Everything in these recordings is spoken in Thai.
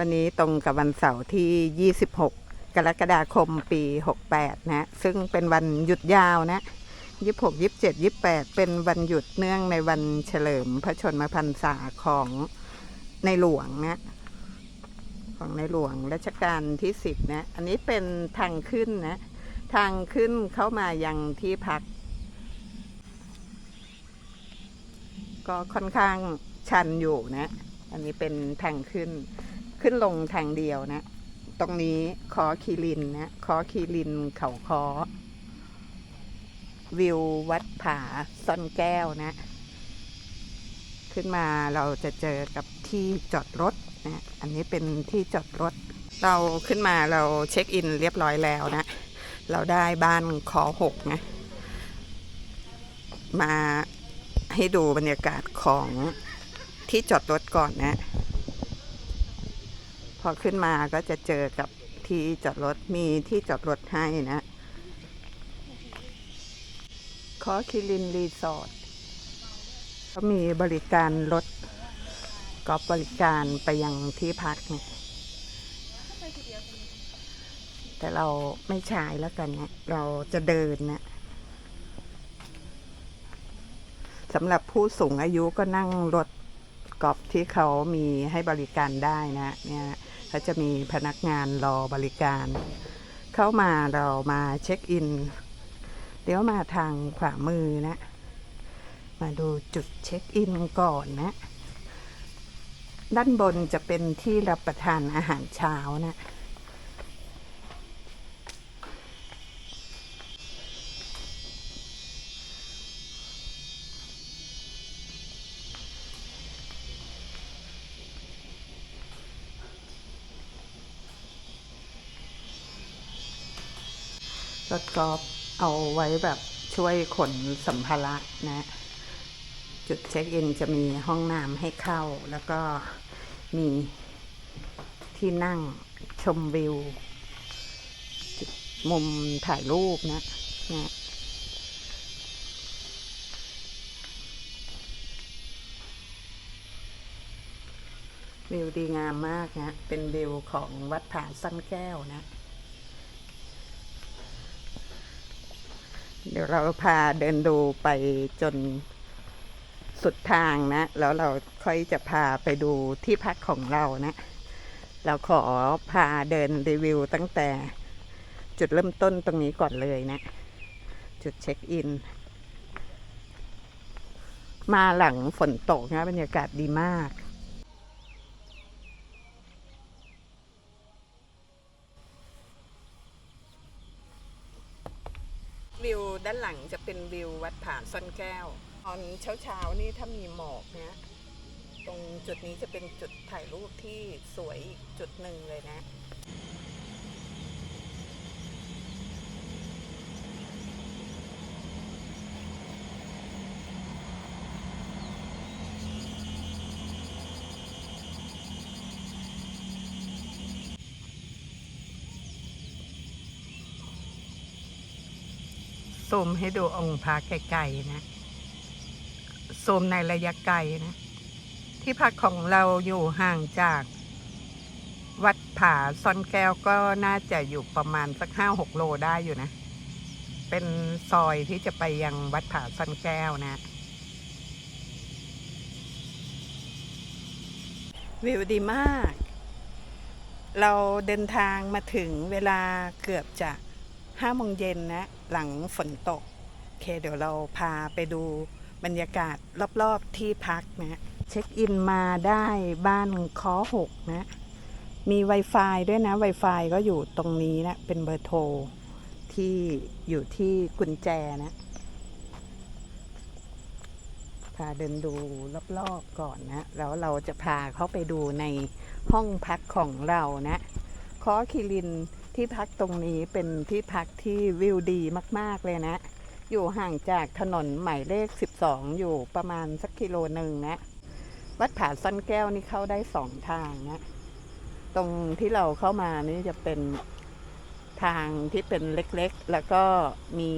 วันนี้ตรงกับวันเสาร์ที่ 26 กรกฎาคมปี 68 นะ ซึ่งเป็นวันหยุดยาวนะ 26 27 28 เป็นวันหยุดเนื่องในวันเฉลิมพระชนมพรรษาของในหลวงนะของในหลวงรัชกาลที่ 10 นะ อันนี้เป็นทางขึ้นนะ ทางขึ้นเข้ามายังที่พัก ก็ค่อนข้างชันอยู่นะ อันนี้เป็นทางขึ้น ขึ้นลงทางเดียวนะ ตรงนี้คอคีรินนะคอคีรินเขาคอวิววัดผาซ่อนแก้วนะ ขึ้นมาเราจะเจอกับที่จอดรถนะอันนี้เป็นที่จอดรถ เราขึ้นมาเราเช็คอินเรียบร้อยแล้วนะ เราได้บ้านคอหกนะ มาให้ดูบรรยากาศของที่จอดรถก่อนนะ อขึ้นมาก็จะเจอกับที่จอดรถมีที่จอดรถให้นะคอคิรินรีสอร์ทก็มีบริการรถก็บริการไปยังที่พักเนี่ยแต่เราไม่ใช้แล้วกันนะเราจะเดินนะสำหรับผู้สูงอายุก็นั่งรถกอล์ฟที่เขามีให้บริการได้นะ เนี่ย เขาจะมีพนักงานรอบริการ เข้ามาเรามาเช็คอินเดี๋ยวมาทางขวามือนะ มาดูจุดเช็คอินก่อนนะ ด้านบนจะเป็นที่รับประทานอาหารเช้านะ ถกอล์ฟเอาไว้แบบช่วยขนสัมภาระนะ จุดเช็คอินจะมีห้องน้ำให้เข้า แล้วก็มีที่นั่งชมวิว มุมถ่ายรูปนะนะวิวดีงามมากนะ เป็นวิวของวัดผาสั้นแก้วนะ เดี๋ยวเราพาเดินดูไปจนสุดทางนะ แล้วเราค่อยจะพาไปดูที่พักของเรานะ เราขอพาเดินรีวิวตั้งแต่จุดเริ่มต้นตรงนี้ก่อนเลยนะ จุดเช็คอิน มาหลังฝนตกนะบรรยากาศดีมาก วิว ด้านหลังจะเป็นวิววัดผาซ่อนแก้ว ตอนเช้าๆนี่ถ้ามีหมอกเนี้ยตรงจุดนี้จะเป็นจุดถ่ายรูปที่สวยอีกจุดหนึ่งเลยนะ มให้ดูองค์พระไกลๆนะซูมในระยะไกลนะ ที่พักของเราอยู่ห่างจากวัดผาซ่อนแก้วก็น่าจะอยู่ประมาณสักห้าหกโลได้อยู่นะ เป็นซอยที่จะไปยังวัดผาซ่อนแก้วนะ วิวดีมาก เราเดินทางมาถึงเวลาเกือบจะ ห้าโมงเย็นนะ หลังฝนตก โอเค เดี๋ยวเราพาไปดูบรรยากาศรอบๆที่พักนะ เช็คอินมาได้บ้านคอหกนะ มี Wi-Fi ด้วยนะ Wi-Fi ก็อยู่ตรงนี้นะ เป็นเบอร์โทร ที่อยู่ที่กุญแจนะ พาเดินดูรอบๆก่อนนะ แล้วเราจะพาเข้าไปดูในห้องพักของเรานะคอคิริน ที่พักตรงนี้เป็นที่พักที่วิวดีมาก ๆ เลยนะ อยู่ห่างจากถนนหมายเลข 12 อยู่ประมาณสักกิโลหนึ่งนะ วัดผาซ่อนแก้วนี่เข้าได้สองทางนะ ตรงที่เราเข้ามานี่จะเป็นทางที่เป็นเล็กๆ แล้วก็มี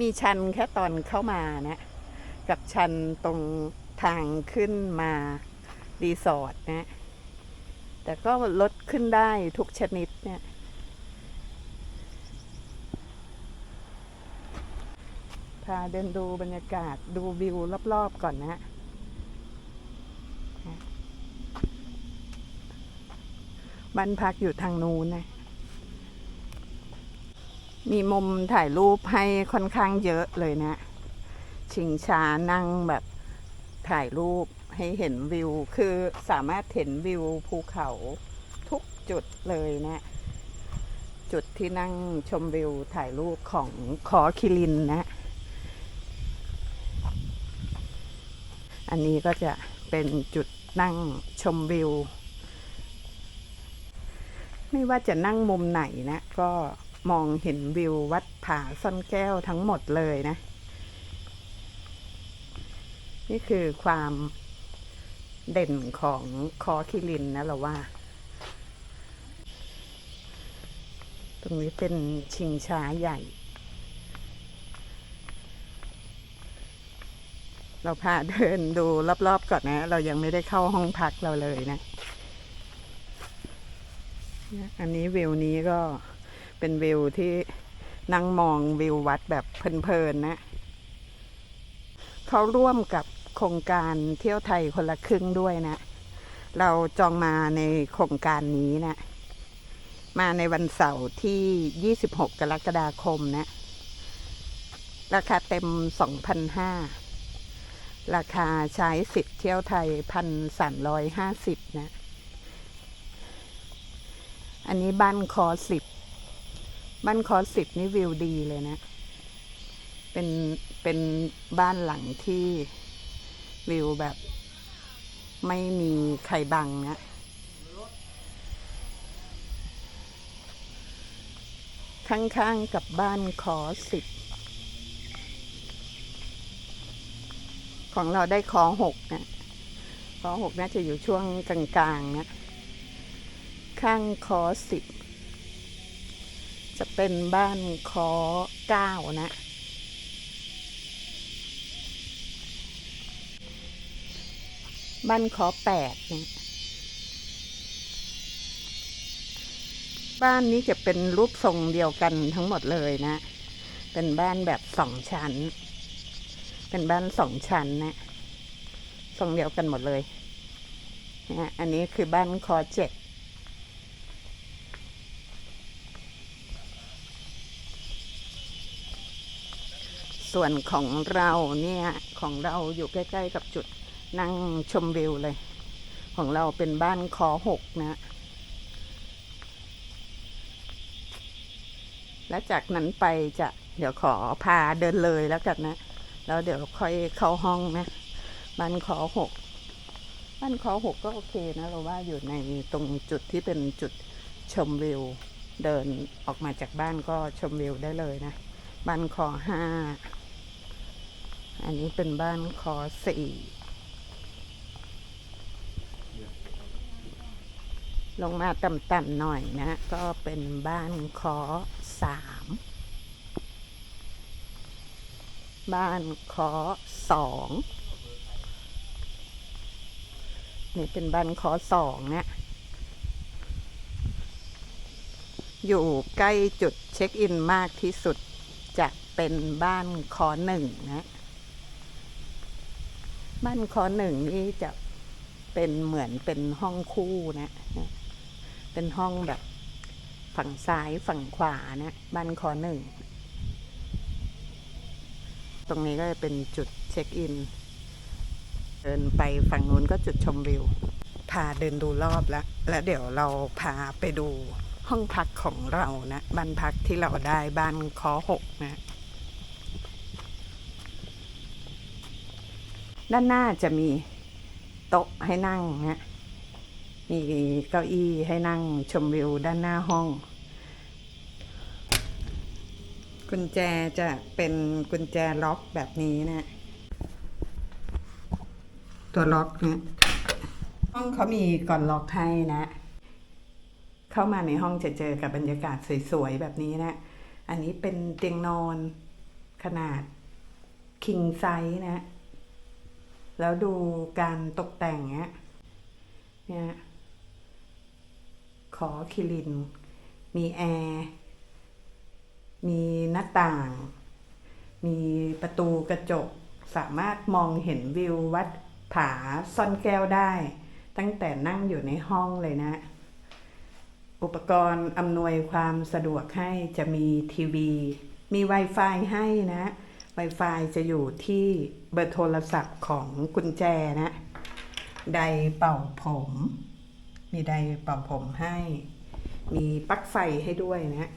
มีชันแค่ตอนเข้ามานะ กับชันตรงทางขึ้นมารีสอร์ทนะ แต่ก็ลดขึ้นได้ทุกชนิดเนี่ย พาเดินดูบรรยากาศดูวิวรอบๆก่อนนะบ้านพักอยู่ทางนู้นนะ มีมุมถ่ายรูปให้ค่อนข้างเยอะเลยนะ ชิงช้านั่งแบบถ่ายรูปให้เห็นวิว คือสามารถเห็นวิวภูเขาทุกจุดเลยนะ จุดที่นั่งชมวิวถ่ายรูปของคอคิรินนะ อันนี้ก็จะเป็นจุดนั่งชมวิว ไม่ว่าจะนั่งมุมไหนนะ ก็มองเห็นวิววัดผาซ่อนแก้วทั้งหมดเลยนะ นี่คือความเด่นของคอคิรินนะเราว่า ตรงนี้เป็นชิงช้าใหญ่ เราพาเดินดูรอบๆก่อนนะ เรายังไม่ได้เข้าห้องพักเราเลยนะ อันนี้วิวนี้ก็เป็นวิวที่นั่งมองวิววัดแบบเพลินๆนะ เขาร่วมกับโครงการเที่ยวไทยคนละครึ่งด้วยนะ เราจองมาในโครงการนี้นะ มาในวันเสาร์ที่ 26 กรกฎาคมนะ ราคาเต็ม 2,500 ราคาใช้สิทธิ์เที่ยวไทย1,350นะ อันนี้บ้านคอสิบบ้านคอสิบนี่วิวดีเลยนะ เป็นเป็นบ้านหลังที่วิวแบบไม่มีใครบังนะข้างๆกับบ้านคอสิบ ของเราได้คอหกนะคอหกน่าจะอยู่ช่วงกลางๆนะ ข้างคอสิบจะเป็นบ้านคอเก้านะ บ้านคอแปดนี่ยบ้านนี้จะเป็นรูปทรงเดียวกันทั้งหมดเลยนะ เป็นบ้านแบบสองชั้น เป็นบ้านสองชั้นนะทรงเดียวกันหมดเลยนะอันนี้คือบ้านคอเจ็ดส่วนของเราเนี่ย ของเราอยู่ใกล้ ๆ กับจุดนั่งชมวิวเลย ของเราเป็นบ้านคอหกนะ และจากนั้นไปจะเดี๋ยวขอพาเดินเลยแล้วกันนะ แล้วเดี๋ยวค่อยเข้าห้องนะบ้านคอหกบ้านคอหกก็โอเคนะเราว่าอยู่ในตรงจุดที่เป็นจุดชมวิว เดินออกมาจากบ้านก็ชมวิวได้เลยนะ บ้านคอห้าอันนี้เป็นบ้านคอสี่ลงมาต่ำๆหน่อยนะ ก็เป็นบ้านคอสาม บ้านคอสองนี่เป็นบ้านคอสองเนี่ยอยู่ใกล้จุดเช็คอินมากที่สุดจะเป็นบ้านคอหนึ่งนะบ้านคอหนึ่งนี่จะเป็นเหมือนเป็นห้องคู่นะ เป็นห้องแบบฝั่งซ้ายฝั่งขวานะ บ้านคอหนึ่ง ตรงนี้ก็จะเป็นจุดเช็คอิน เดินไปฝั่งนู้นก็จุดชมวิว พาเดินดูรอบแล้ว แล้วเดี๋ยวเราพาไปดูห้องพักของเรานะบ้านพักที่เราได้บ้านคอหกนะด้านหน้าจะมีโต๊ะให้นั่งนะมีเก้าอี้ให้นั่งชมวิวด้านหน้าห้อง กุญแจจะเป็นกุญแจล็อกแบบนี้นะ ตัวล็อกเนี่ยห้องเขามีก่อนล็อกให้นะ เข้ามาในห้องจะเจอกับบรรยากาศสวยๆแบบนี้นะ อันนี้เป็นเตียงนอนขนาด king size นะ แล้วดูการตกแต่งเนี้ยเนี่ยขอคิริน มีแอร์ มีหน้าต่าง มีประตูกระจก สามารถมองเห็นวิววัดผาซ่อนแก้วได้ ตั้งแต่นั่งอยู่ในห้องเลยนะ อุปกรณ์อำนวยความสะดวกให้จะมีทีวี มี Wi-Fi ให้นะ Wi-Fi จะอยู่ที่เบอร์โทรศัพท์ของกุญแจนะ ไดเป่าผม มีไดเป่าผมให้ มีปลั๊กไฟให้ด้วยนะ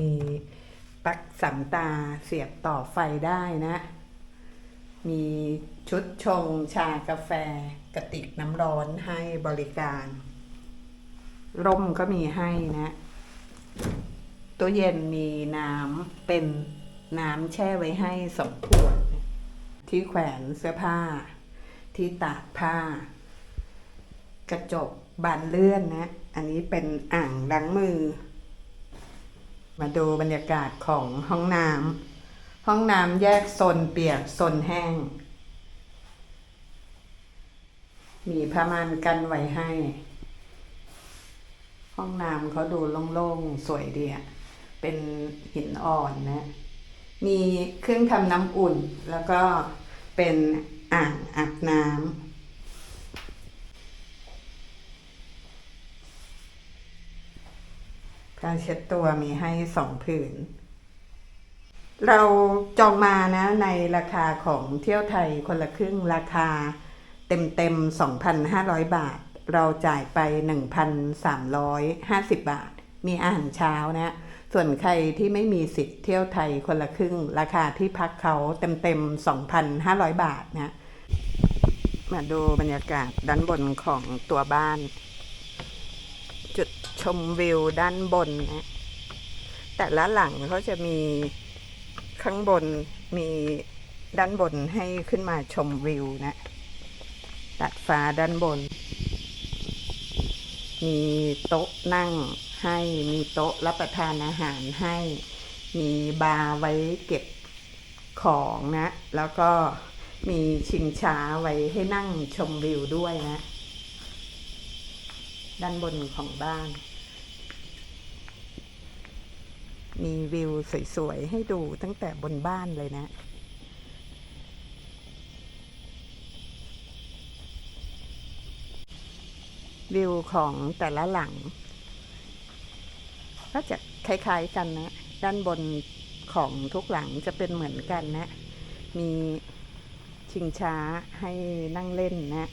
มี ปลั๊กสามตาเสียบต่อไฟได้นะ มีชุดชงชากาแฟกระติกน้ำร้อนให้บริการ ร่มก็มีให้นะตู้เย็นมีน้ำเป็นน้ำแช่ไว้ให้สองขวด ที่แขวนเสื้อผ้า ที่ตากผ้า กระจกบานเลื่อนนะ อันนี้เป็นอ่างล้างมือ มาดูบรรยากาศของห้องน้ำห้องน้ำแยกโซนเปียกโซนแห้ง มีผ้าม่านกันไว้ให้ ห้องน้ำเขาดูโล่งๆ สวยดีอะเป็นหินอ่อนนะ มีเครื่องทำน้ำอุ่นแล้วก็เป็นอ่างอาบน้ำ ผ้าเช็ดตัวมีให้สองผืน เราจองมานะในราคาของเที่ยวไทยคนละครึ่งราคาเต็มเต็มๆ 2,500 บาท เราจ่ายไป 1,350 บาท มีอาหารเช้านะ ส่วนใครที่ไม่มีสิทธิ์เที่ยวไทยคนละครึ่ง ราคาที่พักเขาเต็มเต็มๆ2,500 บาทนะ มาดูบรรยากาศด้านบนของตัวบ้าน จุดชมวิวด้านบนนะ แต่ละหลังเขาจะมีข้างบนมีด้านบนให้ขึ้นมาชมวิวนะตัดฟ้าด้านบน มีโต๊ะนั่งให้มีโต๊ะรับประทานอาหารให้ มีบาร์ไว้เก็บของนะ แล้วก็มีชิงช้าไว้ให้นั่งชมวิวด้วยนะ ด้านบนของบ้าน มีวิวสวยๆ ให้ดูตั้งแต่บนบ้านเลยนะ วิวของแต่ละหลัง ก็จะคล้ายๆกันนะ ด้านบนของทุกหลังจะเป็นเหมือนกันนะ มีชิงช้าให้นั่งเล่นนะ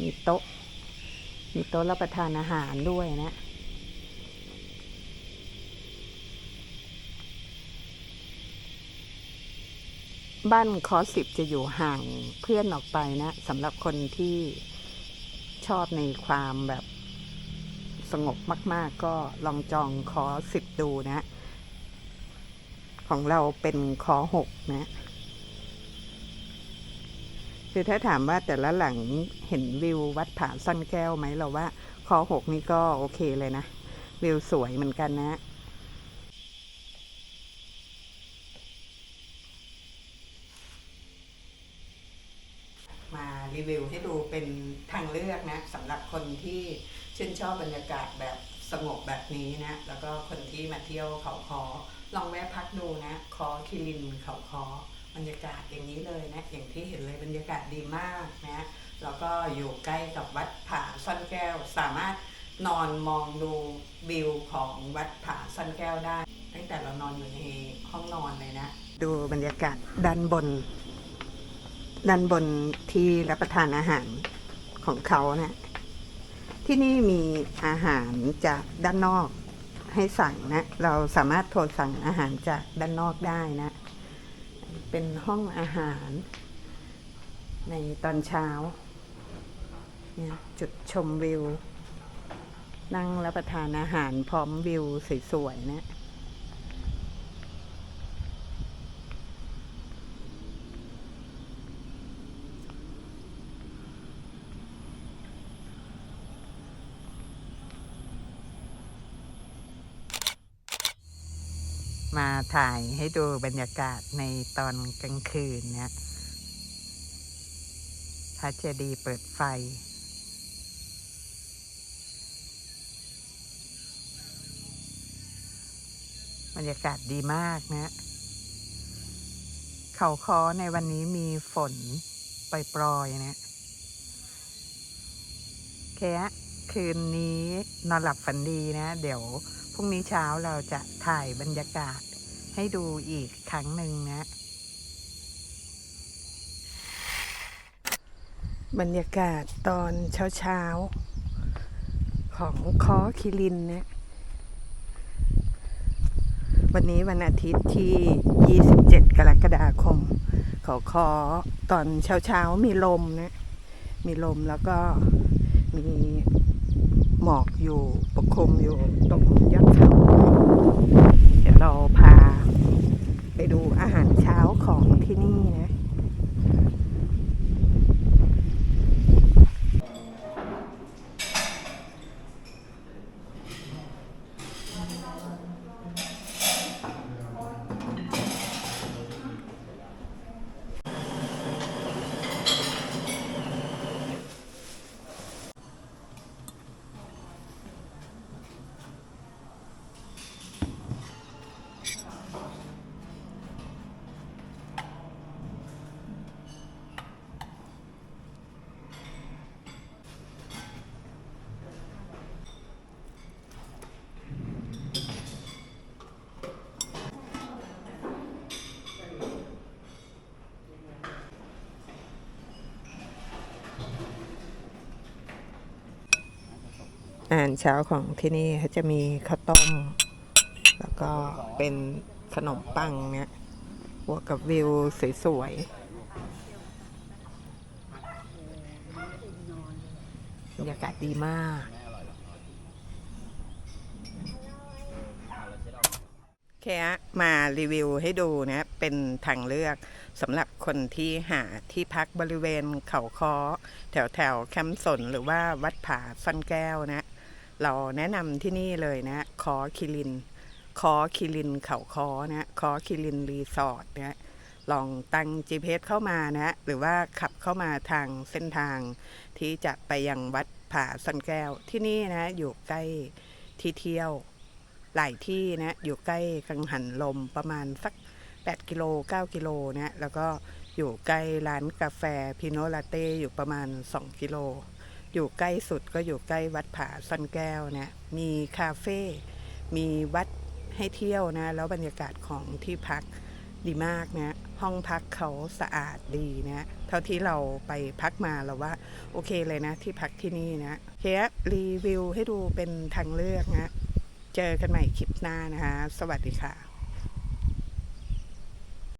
มีโต๊ะ มีโต๊ะรับประทานอาหารด้วยนะบ้านคอสิบจะอยู่ห่างเพื่อนออกไปนะสำหรับคนที่ชอบในความแบบสงบมาก ๆ ก็ลองจองคอสิบดูนะ ของเราเป็นคอหกนะ คือถ้าถามว่าแต่ละหลังเห็นวิววัดผาซ่อนแก้วไหมเราว่าคอหกนี่ก็โอเคเลยนะ วิวสวยเหมือนกันนะมารีวิวให้ดูเป็นทางเลือกนะสำหรับคนที่ชื่นชอบบรรยากาศแบบสงบแบบนี้นะ แล้วก็คนที่มาเที่ยวเขาคอลองแวะพักดูนะ คอคิรินเขาคอ บรรยากาศอย่างนี้เลยนะ อย่างที่เห็นเลยบรรยากาศดีมากนะแล้วก็อยู่ใกล้กับวัดผาซ่อนแก้ว สามารถนอนมองดูวิวของวัดผาซ่อนแก้วได้ ตั้งแต่เรานอนอยู่ในห้องนอนเลยนะ ดูบรรยากาศด้านบน ด้านบนที่รับประทานอาหารของเขานะที่นี่มีอาหารจากด้านนอกให้สั่งนะ เราสามารถโทรสั่งอาหารจากด้านนอกได้นะ เป็นห้องอาหาร ในตอนเช้าเนี่ยจุดชมวิว นั่งรับประทานอาหารพร้อมวิวสวยๆนะ มาถ่ายให้ดูบรรยากาศในตอนกลางคืนเนี่ยพระเจดีย์เปิดไฟ บรรยากาศดีมากนะ เขาคอในวันนี้มีฝนปล่อยๆนะแค่คืนนี้นอนหลับฝันดีนะ เดี๋ยว พรุ่งนี้เช้าเราจะถ่ายบรรยากาศให้ดูอีกครั้งหนึ่งนะ บรรยากาศตอนเช้าๆ ของคอคิรินนะวันนี้วันอาทิตย์ที่ 27 กรกฎาคม ขอคอตอนเช้าๆ มีลมนะ มีลมแล้วก็มี หมอกอยู่ประคมอยู่ตรงยอดเขาเดี๋ยวเราพาไปดูอาหารเช้าของที่นี่นะ อาหารเช้าของที่นี่เขาจะมีข้าวต้ม แล้วก็เป็นขนมปังเนี่ยบวกกับวิวสวยๆบรรยากาศดีมากโอเคฮะมารีวิวให้ดูนะเป็นทางเลือกสำหรับคนที่หาที่พักบริเวณเขาคอแถวแถวแคมป์สนหรือว่าวัดผาซ่อนแก้วนะ เราแนะนำที่นี่เลยนะคอคิรินคอคิรินเขาคอนะคอคิรินรีสอร์ทนะลองตั้ง GPS เข้ามานะหรือว่าขับเข้ามาทางเส้นทาง ที่จะไปยังวัดผาสันแก้วที่นี่นะอยู่ใกล้ที่เที่ยวหลายที่นะอยู่ใกล้กังหันลมประมาณสัก 8 กิโล 9 กิโลนะแล้วก็อยู่ใกล้ร้านกาแฟพิโนลาเต้อยู่ประมาณ 2 กิโล อยู่ใกล้สุดก็อยู่ใกล้วัดผาซ่อนแก้วนะมีคาเฟ่ มีวัดให้เที่ยวนะ แล้วบรรยากาศของที่พักดีมากนะห้องพักเขาสะอาดดีนะเท่าที่เราไปพักมาเราว่าโอเคเลยนะ ที่พักที่นี่นะเคสรีวิวให้ดูเป็นทางเลือกนะ เจอกันใหม่คลิปหน้านะคะ สวัสดีค่ะ